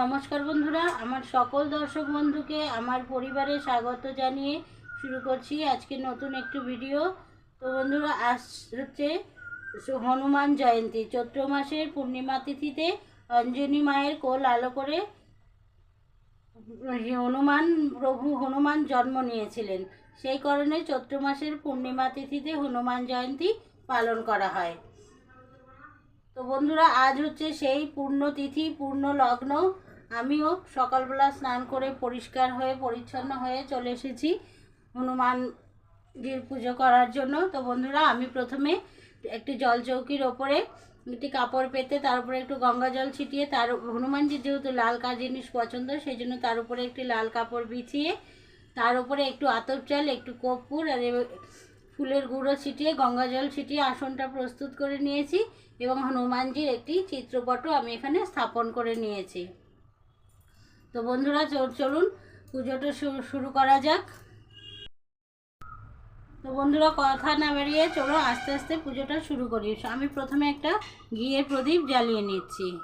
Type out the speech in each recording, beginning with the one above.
আমার সকল দর্শক বন্ধুকে, আমার পরিবারে স্বাগত জানিয়ে শুরু করছি আজকে নতুন একটি ভিডিও। তো বন্ধুরা, আজ হচ্ছে হনুমান জয়ন্তী, চৈত্র মাসের পূর্ণিমা তিথিতে অঞ্জনী মায়ের কোল আলো করে হনুমান, প্রভু হনুমান জন্ম নিয়েছিলেন। সেই কারণে চৈত্র মাসের পূর্ণিমা তিথিতে হনুমান জয়ন্তী পালন করা হয়। তো বন্ধুরা, আজ হচ্ছে সেই পূর্ণ তিথি পূর্ণ লগ্ন আমিও সকালবেলা স্নান করে পরিষ্কার হয়ে, পরিচ্ছন্ন হয়ে চলে এসেছি হনুমানজির পুজো করার জন্য। তো বন্ধুরা, আমি প্রথমে একটি জল চৌকির ওপরে একটি কাপড় পেতে, তার উপরে একটু গঙ্গা জল ছিটিয়ে, তার হনুমানজির যেহেতু লাল কাজ জিনিস পছন্দ, সেই জন্য তার উপরে একটি লাল কাপড় বিছিয়ে, তার উপরে একটু আতপ চাল একটু কর্পূর আর ফুলের গুঁড়ো ছিটিয়ে, গঙ্গা জল ছিটিয়ে আসনটা প্রস্তুত করে নিয়েছি। এবং হনুমানজির একটি চিত্রপটও আমি এখানে স্থাপন করে নিয়েছি। তো বন্ধুরা, চল- চলুন পুজোটা শুরু করা যাক। তো বন্ধুরা, কথা না বেরিয়ে চলো আস্তে আস্তে পুজোটা শুরু করি। আমি প্রথমে একটা ঘিয়ের প্রদীপ জ্বালিয়ে নিচ্ছি।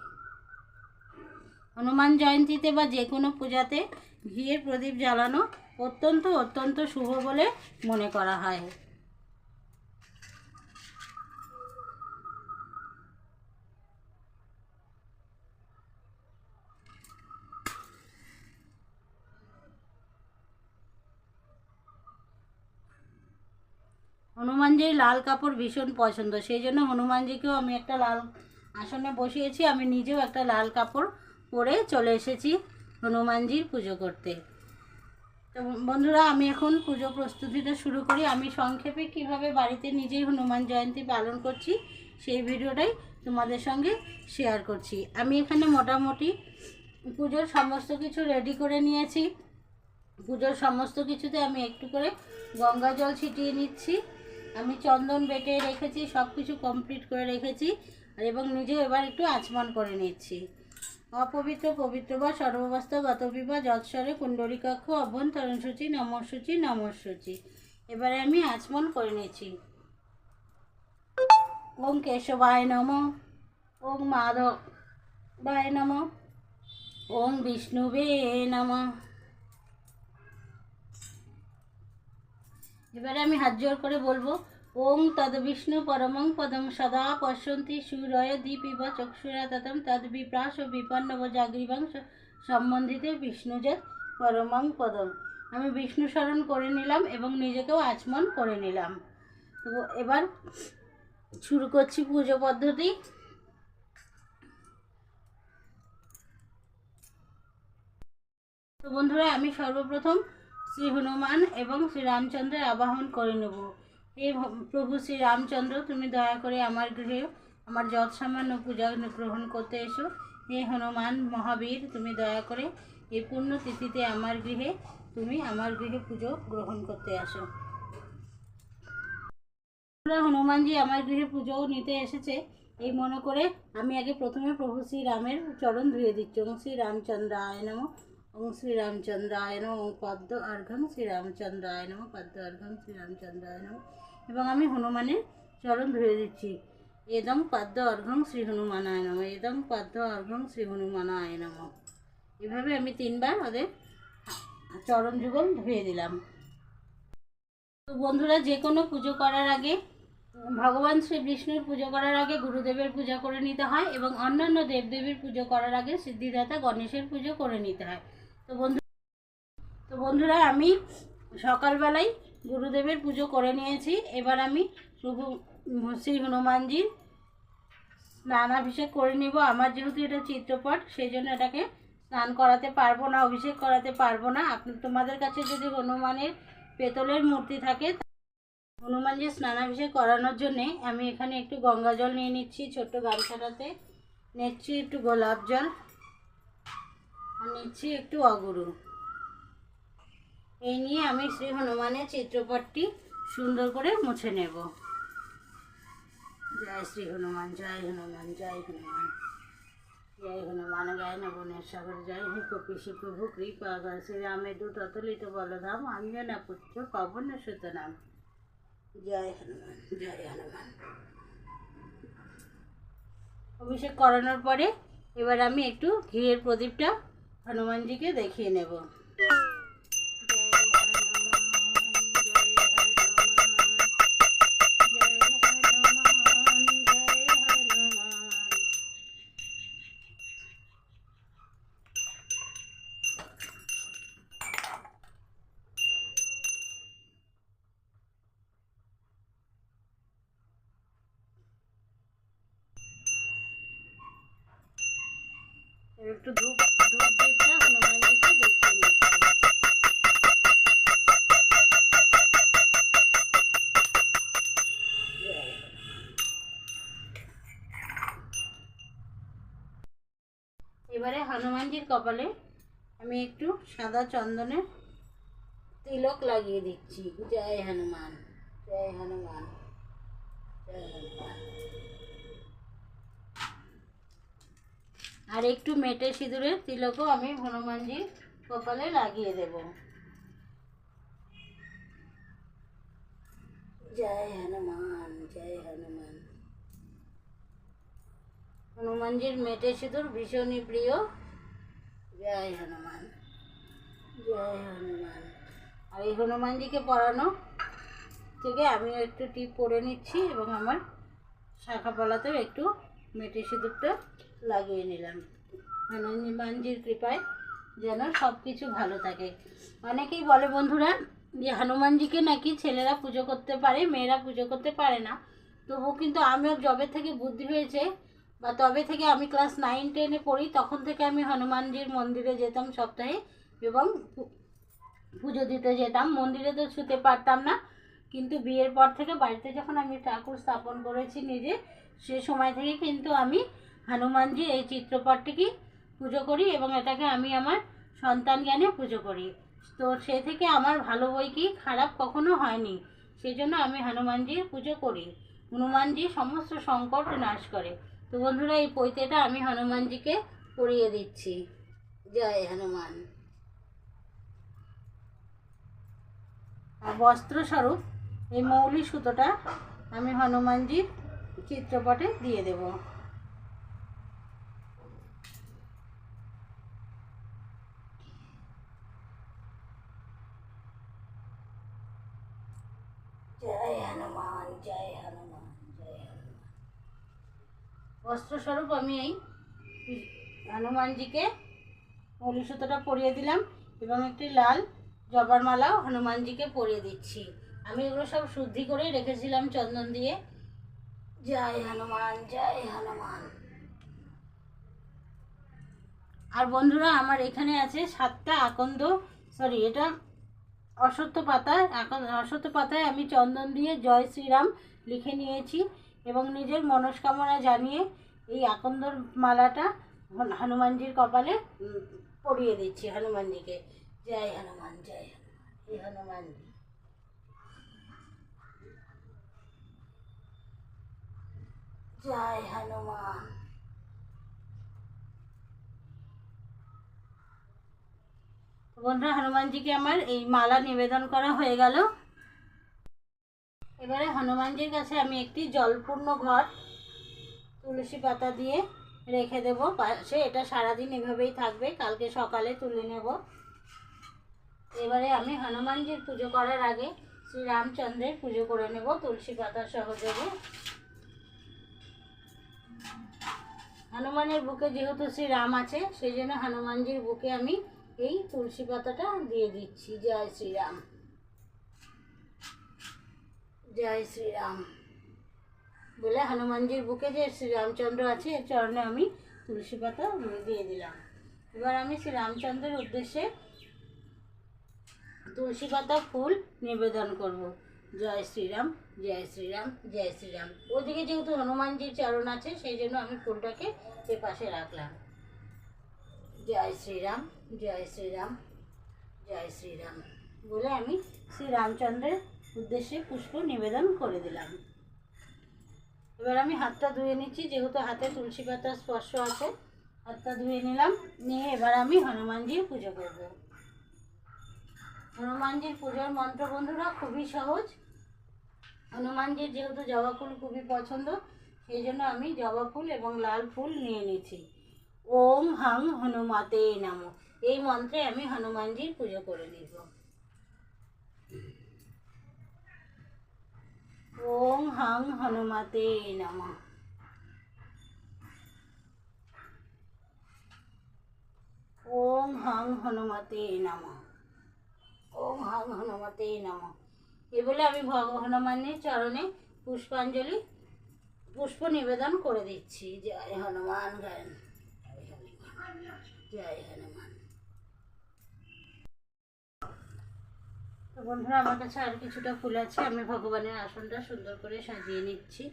হনুমান জয়ন্তীতে বা যে কোনো পূজাতে ঘিয়ের প্রদীপ জ্বালানো অত্যন্ত অত্যন্ত শুভ বলে মনে করা হয়। হনুমানজির লাল কাপড় ভীষণ পছন্দ, সেই জন্য হনুমানজিকেও আমি একটা লাল আসনে বসিয়েছি, আমি নিজেও একটা লাল কাপড় পরে চলে এসেছি হনুমানজির পুজো করতে। তো বন্ধুরা, আমি এখন পুজো প্রস্তুতিটা শুরু করি। আমি সংক্ষেপে কীভাবে বাড়িতে নিজেই হনুমান জয়ন্তী পালন করছি, সেই ভিডিওটাই তোমাদের সঙ্গে শেয়ার করছি। আমি এখানে মোটামুটি পুজোর সমস্ত কিছু রেডি করে নিয়েছি। পুজোর সমস্ত কিছুতে আমি একটু করে গঙ্গা জল ছিটিয়ে নিচ্ছি। আমি চন্দন বেটে রেখেছি, সব কিছু কমপ্লিট করে রেখেছি আর এবং নিজেও এবার একটু আচমন করে নিচ্ছি। অপবিত্র, পবিত্র বা সর্বাবস্থা গত বিবাহ যৎসরে কুণ্ডলিকাক্ষ অভ্যন্তরণ সূচি নমঃসূচি নমঃসূচি। এবারে আমি আচমন করে নিচ্ছি। ওম কেশবায় নম, ওম মাধবায় নম, ওম বিষ্ণুবে নমঃ। এবারে আমি হাত জোর করে বলব, ওং তদ বিষ্ণু পরমং পদম সদা পশ্যন্তি সুরয় দীপিব চক্ষুরা ততম তদ বিপ্রাস ও বিপন্ন ও জাগরিবাং সম্বন্ধিতে বিষ্ণুজের পরমং পদম। আমি বিষ্ণু স্মরণ করে নিলাম এবং নিজেকেও আচমন করে নিলাম। তো এবার শুরু করছি পুজো পদ্ধতি। তো বন্ধুরা, আমি সর্বপ্রথম শ্রী হনুমান এবং শ্রী রামচন্দ্রের আবাহন করে নেব। হে প্রভু শ্রী রামচন্দ্র তুমি দয়া করে আমার গৃহে আমার যৎ সামান্য পূজা গ্রহণ করতে এসো। হে হনুমান মহাবীর, তুমি দয়া করে এই পূর্ণ তিথিতে আমার গৃহে, তুমি আমার গৃহে পুজো গ্রহণ করতে আসো। হনুমানজি আমার গৃহে পুজো নিতে এসেছে, এই মনে করে আমি আগে প্রথমে প্রভু শ্রীরামের চরণ ধুয়ে দিচ্ছি। ওং শ্রী রামচন্দ্রায় নম। ওং শ্রী রামচন্দ্রায় নম ওং পদ্ম অর্ঘম শ্রী রামচন্দ্রায় নম পদ্ম অর্ঘম শ্রী রামচন্দ্রায় নম এবং আমি হনুমানের চরণ ধুয়ে দিচ্ছি এদম পদ্ম অর্ঘম শ্রী হনুমানায় নম এদম পদ্ম অর্ঘম শ্রী হনুমানায় নম এভাবে আমি তিনবার ওদের চরণ যুগল ধুয়ে দিলাম তো বন্ধুরা যে কোনো পুজো করার আগে ভগবান শ্রী বিষ্ণুর পুজো করার আগে গুরুদেবের পূজা করে নিতে হয় এবং অন্যান্য দেবদেবীর পুজো করার আগে সিদ্ধিদাতা গণেশের পুজো করে নিতে হয় তো বন্ধু তো বন্ধুরা, আমি সকালবেলায় গুরুদেবের পুজো করে নিয়েছি। এবার আমি প্রভু শ্রী হনুমানজির স্নানাভিষেক করে নিব। আমার যেহেতু এটা চিত্রপট সেই জন্য এটাকে স্নান করাতে পারব না, অভিষেক করাতে পারব না। তোমাদের কাছে যদি হনুমানের পেতলের মূর্তি থাকে, হনুমানজির স্নানাভিষেক করানোর জন্যে আমি এখানে একটু গঙ্গা জল নিয়ে নিচ্ছি, ছোট্ট গামছাটাতে। নিচ্ছি একটু গোলাপ জল। নিচ্ছি একটু অগুরু। এই নিয়ে আমি শ্রী হনুমানের চিত্রপটটি সুন্দর করে মুছে নেব। জয় শ্রী হনুমান, জয় হনুমান জয় হনুমান। জয় হনুমান গায় নবনের সাগর জয় হে কপিশি প্রভু, কৃপা কর শ্রীরামের দূত, অতুলিত বলধাম, অঞ্জনা পুত্র পবন সুতনাম জয় হনুমান জয় হনুমান। অভিষেক করানোর পরে এবার আমি একটু ঘিয়ের প্রদীপটা হনুমানজিকে দেখিয়ে নেব একটু ধূপ এবারে হনুমানজির কপালে আমি একটু সাদা চন্দনের তিলক লাগিয়ে দিচ্ছি। জয় হনুমান জয় হনুমান জয় হনুমান। আর একটু মেটে সিঁদুরের তিলকও আমি হনুমানজির কপালে লাগিয়ে দেব। জয় হনুমান জয় হনুমান। হনুমানজির মেটে সিঁদুর ভীষণই প্রিয়। জয় হনুমান জয় হনুমান। আর এই হনুমানজিকে পড়ানো থেকে আমিও একটু টিপ করে নিচ্ছি এবং আমার শাখা পলাতেও একটু মেটে সিঁদুরটা লাগিয়ে নিলাম। হনুমানজির কৃপায় যেন সব কিছু ভালো থাকে। অনেকেই বলে বন্ধুরা, যে হনুমানজিকে নাকি ছেলেরা পুজো করতে পারে, মেয়েরা পুজো করতে পারে না। তবু কিন্তু আমিও যবে থেকে বুদ্ধি হয়েছে, বা তবে থেকে আমি ক্লাস নাইন টেনে পড়ি, তখন থেকে আমি হনুমানজির মন্দিরে যেতাম সপ্তাহে, এবং পুজো দিতে যেতাম। মন্দিরে তো ছুতে পারতাম না, কিন্তু বিয়ের পর থেকে বাড়িতে যখন আমি ঠাকুর স্থাপন করেছি নিজে, সে সময় থেকে কিন্তু আমি হনুমানজির এই চিত্রপটটিকে পুজো করি এবং এটাকে আমি আমার সন্তান জ্ঞানে পুজো করি। তো সে থেকে আমার ভালো বই কি খারাপ কখনো হয়নি। সেই জন্য আমি হনুমানজির পুজো করি। হনুমানজি সমস্ত সংকট নাশ করে। তো বন্ধুরা, এই পৈতেটা আমি হনুমানজিকে পরিয়ে দিচ্ছি। জয় হনুমান। বস্ত্রস্বরূপ, এই মৌলি সুতোটা আমি হনুমানজির চিত্রপটে দিয়ে দেব। জয় হনুমান জয় হনুমান জয় হনুমান বস্ত্রস্বরূপ আমি এই হনুমানজিকে মৌলি পরিয়ে দিলাম এবং একটি লাল জবার মালাও হনুমানজিকে পরিয়ে দিচ্ছি। আমি এগুলো সব শুদ্ধি করে রেখেছিলাম চন্দন দিয়ে। জয় হনুমান জয় হনুমান। আর বন্ধুরা, আমার এখানে আছে সাতটা আকন্দ সরি এটা অশ্বত্থ পাতা আকন- অশ্বত্থ পাতায় আমি চন্দন দিয়ে জয় শ্রীরাম লিখে নিয়েছি এবং নিজের মনস্কামনা জানিয়ে এই আকন্দর মালাটা হন- হনুমানজির কপালে পরিয়ে দিচ্ছি। হনুমানজিকে। জয় হনুমান জয় হনুমান। এই হনুমানজি। জয় হনুমান। বন্ধুরা হনুমানজিকে আমার এই মালা নিবেদন করা হয়ে গেল। এবারে হনুমানজির কাছে আমি একটি জলপূর্ণ ঘর তুলসী পাতা দিয়ে রেখে দেবো। পাশে এটা সারাদিন এভাবেই থাকবে, কালকে সকালে তুলে নেব। এবারে আমি হনুমানজির পুজো করার আগে শ্রী রামচন্দ্রের পুজো করে নেব তুলসী পাতার সহযোগে। হনুমানের বুকে যেহেতু শ্রী রাম আছে, সেই জন্য হনুমানজির বুকে আমি এই তুলসী পাতাটা দিয়ে দিচ্ছি। জয় শ্রীরাম। জয় শ্রীরাম। বলে হনুমানজির বুকে যে শ্রীরামচন্দ্র আছে, এর চরণে আমি তুলসী পাতা দিয়ে দিলাম। এবার আমি শ্রীরামচন্দ্রের উদ্দেশ্যে তুলসী পাতা ফুল নিবেদন করব। জয় শ্রীরাম জয় শ্রীরাম জয় শ্রীরাম। ওদিকে যেহেতু হনুমানজির চরণ আছে, সেই জন্য আমি ফুলটাকে এ পাশে রাখলাম। জয় শ্রীরাম। জয় শ্রীরাম জয় শ্রীরাম বলে আমি শ্রী রামচন্দ্রের উদ্দেশ্যে পুষ্প নিবেদন করে দিলাম। এবার আমি হাতটা ধুয়ে নিচ্ছি, যেহেতু হাতে তুলসী পাতার স্পর্শ আছে, হাতটা ধুয়ে নিলাম, নিয়ে এবার আমি হনুমানজির পুজো করব। হনুমানজির পুজোর মন্ত্র বন্ধুরা খুবই সহজ। হনুমানজির যেহেতু জবা ফুল খুবই পছন্দ, সেই জন্য আমি জবা ফুল এবং লাল ফুল নিয়ে নিয়েছি ওম হাং হনুমাতে নাম। এই মন্ত্রে আমি হনুমানজির পুজো করে নিব। ওম হাং হনুমাতে নাম। ওম হং হনুমতে নম। ওম হাং হনুমতে নম। এ বলে আমি হনুমানের চরণে পুষ্পাঞ্জলি, পুষ্প নিবেদন করে দিচ্ছি। জয় হনুমান গায়ন জয় হনুমান জয় হনুমান বন্ধুরা, আমার কাছে আর কিছুটা ফুল আছে। আমি ভগবানের আসনটা সুন্দর করে সাজিয়ে নিচ্ছি।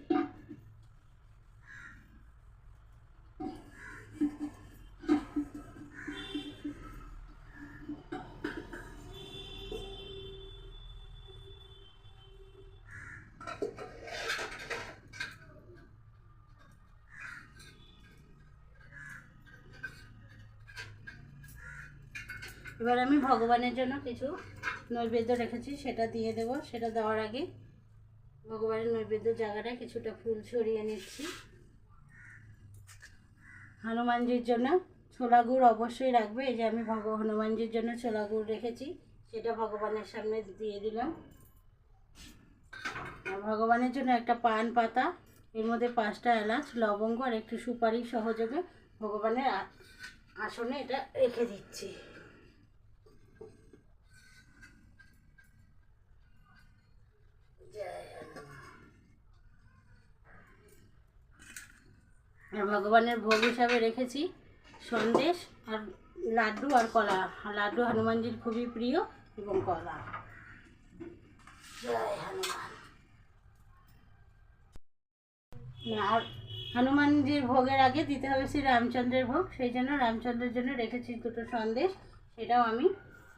এবার আমি ভগবানের জন্য কিছু নৈবেদ্য রেখেছি, সেটা দিয়ে দেব। সেটা দেওয়ার আগে ভগবানের নৈবেদ্য জায়গাটায় কিছুটা ফুল ছড়িয়ে নিচ্ছি। হনুমানজির জন্য ছোলা গুড় অবশ্যই রাখবে। এই যে আমি ভগ হনুমানজির জন্য ছোলা গুড় রেখেছি, সেটা ভগবানের সামনে দিয়ে দিলাম। আর ভগবানের জন্য একটা পান পাতা, এর মধ্যে পাঁচটা এলাচ, লবঙ্গ আর একটু সুপারি সহযোগে ভগবানের আসনে এটা রেখে দিচ্ছি। ভগবানের ভোগ হিসাবে রেখেছি সন্দেশ আর লাড্ডু আর কলা। লাড্ডু হনুমানজির খুবই প্রিয় এবং কলা। জয় হনুমান। আর হনুমানজির ভোগের আগে দিতে হবে শ্রী রামচন্দ্রের ভোগ। সেই জন্য রামচন্দ্রের জন্য রেখেছি দুটো সন্দেশ। সেটাও আমি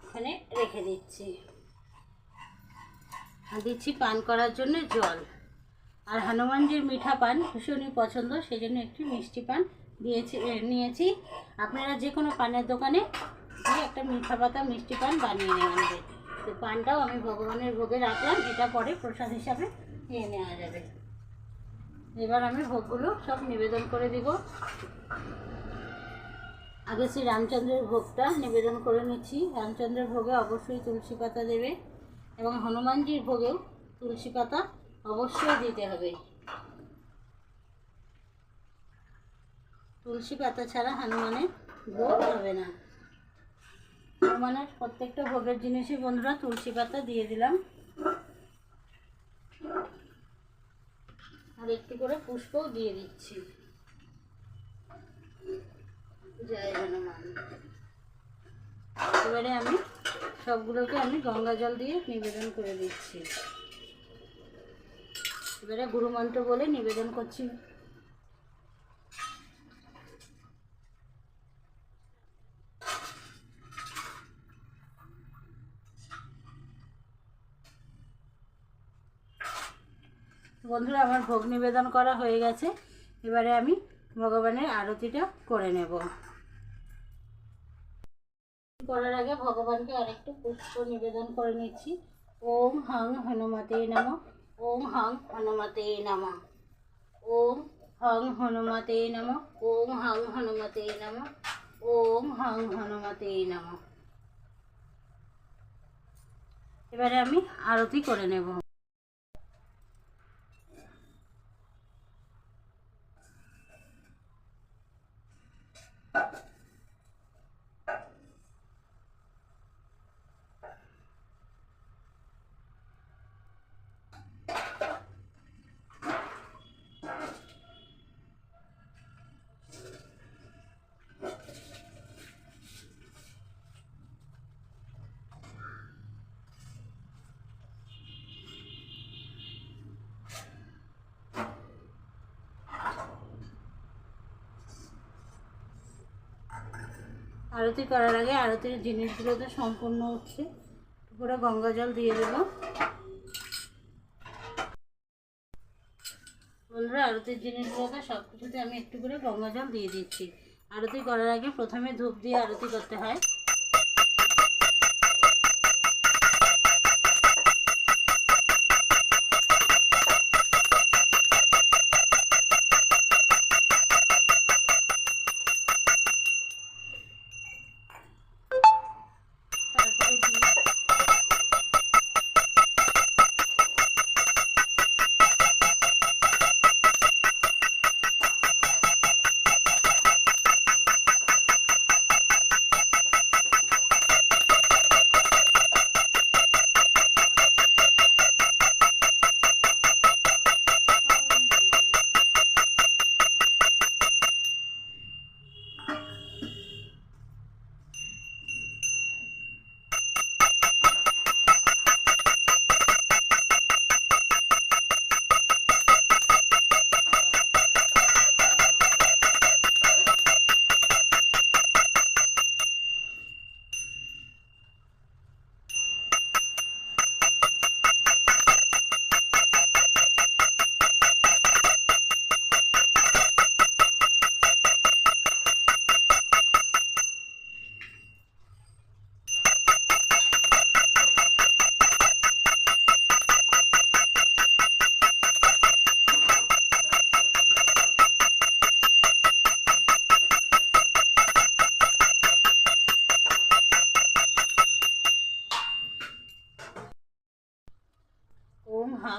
এখানে রেখে দিচ্ছি। দিচ্ছি পান করার জন্য জল। আর হনুমানজির মিঠা পান ভীষণই পছন্দ সেই জন্য একটি মিষ্টি পান দিয়েছি নিয়েছি। আপনারা যে কোনো পানের দোকানে গিয়ে একটা মিঠা পাতা, মিষ্টি পান বানিয়ে নিয়ে আনবেন তো পানটাও আমি ভগবানের ভোগে রাখলাম, এটা পরে প্রসাদ হিসাবে নিয়ে নেওয়া যাবে। এবার আমি ভোগগুলো সব নিবেদন করে দিব। আগে শ্রী রামচন্দ্রের ভোগটা নিবেদন করে নিচ্ছি। রামচন্দ্রের ভোগে অবশ্যই তুলসী পাতা দেবে এবং হনুমানজির ভোগেও তুলসী পাতা অবশ্যই দিতে হবে। তুলসী পাতা ছাড়া হনুমানের ভোগ হবে না। হনুমানের প্রত্যেকটা ভোগের জিনিসই বন্ধুরা তুলসী পাতা দিয়ে দিলাম। আর একটু করে পুষ্পও দিয়ে দিচ্ছি। জয় হনুমান। এবারে আমি সবগুলোকে আমি গঙ্গা জল দিয়ে নিবেদন করে দিচ্ছি। এবারে গুরুমন্ত্র বলে নিবেদন করছি। বন্ধুরা, আমার ভোগ নিবেদন করা হয়ে গেছে। এবারে আমি ভগবানের আরতিটা করে নেব। করার আগে ভগবানকে আরেকটু পুষ্প নিবেদন করে নিচ্ছি। ওম হাং হনুমতে নম। ওম হং হনুমতে নম ওম হং হনুমতে নম ওম হং হনুমতে নম ওম হং হনুমতে নম এবারে আমি আরতি করে নেব। আরতি করার আগে আরতির জিনিসগুলো তো সম্পূর্ণ হচ্ছে। পুরো গঙ্গা জল দিয়ে দেব। বন্ধুরা আরতির জিনিসগুলোতে সব কিছুতে আমি একটু করে গঙ্গা জল দিয়ে দিচ্ছি। আরতি করার আগে প্রথমে ধূপ দিয়ে আরতি করতে হয়।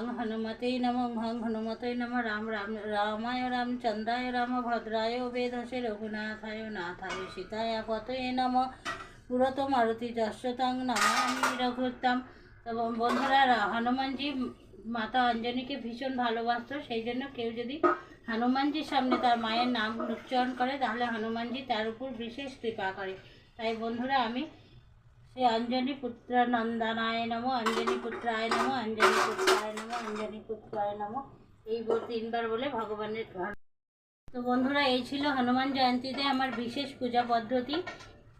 হনুমতেই নম ভং হনুমতই নম, রাম রাম, রামায় রামচন্দ্রায় রাম ভদ্রায় বেদসে রঘুনাথায় নাথায় সীতায় পতয়ে নম। পুরত মারুতি যশোতাং নামামি রঘুত্তম। এবং বন্ধুরা হনুমানজি মাতা অঞ্জনীকে ভীষণ ভালোবাসত। সেই জন্য কেউ যদি হনুমানজির সামনে তার মায়ের নাম উচ্চারণ করে, তাহলে হনুমানজি তার উপর বিশেষ কৃপা করে। তাই বন্ধুরা, আমি শ্রী অঞ্জনী পুত্র নন্দনায় নম অঞ্জনী পুত্রায় নম অঞ্জনী পুত্রায় নম অঞ্জনী পুত্রায় নম এই বল তিনবার বলে ভগবানের গান তো বন্ধুরা, এই ছিল হনুমান জয়ন্তীতে আমার বিশেষ পূজা পদ্ধতি।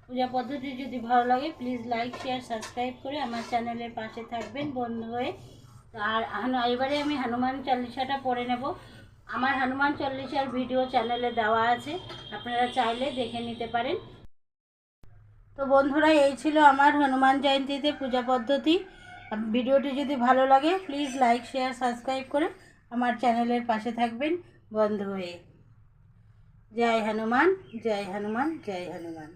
পূজা পদ্ধতি যদি ভালো লাগে প্লিজ লাইক শেয়ার সাবস্ক্রাইব করে আমার চ্যানেলের পাশে থাকবেন বন্ধু হয়ে। আর এবারে আমি হনুমান চল্লিশাটা পড়ে নেব। আমার হনুমান চল্লিশার ভিডিও চ্যানেলে দেওয়া আছে। আপনারা চাইলে দেখে নিতে পারেন। তো বন্ধুরা, এই ছিল আমার হনুমান জয়ন্তীতে পূজা পদ্ধতি। ভিডিওটি যদি ভালো লাগে প্লিজ লাইক শেয়ার সাবস্ক্রাইব করে আমার চ্যানেলের পাশে থাকবেন। বন্ধু হয়ে। জয় হনুমান জয় হনুমান জয় হনুমান।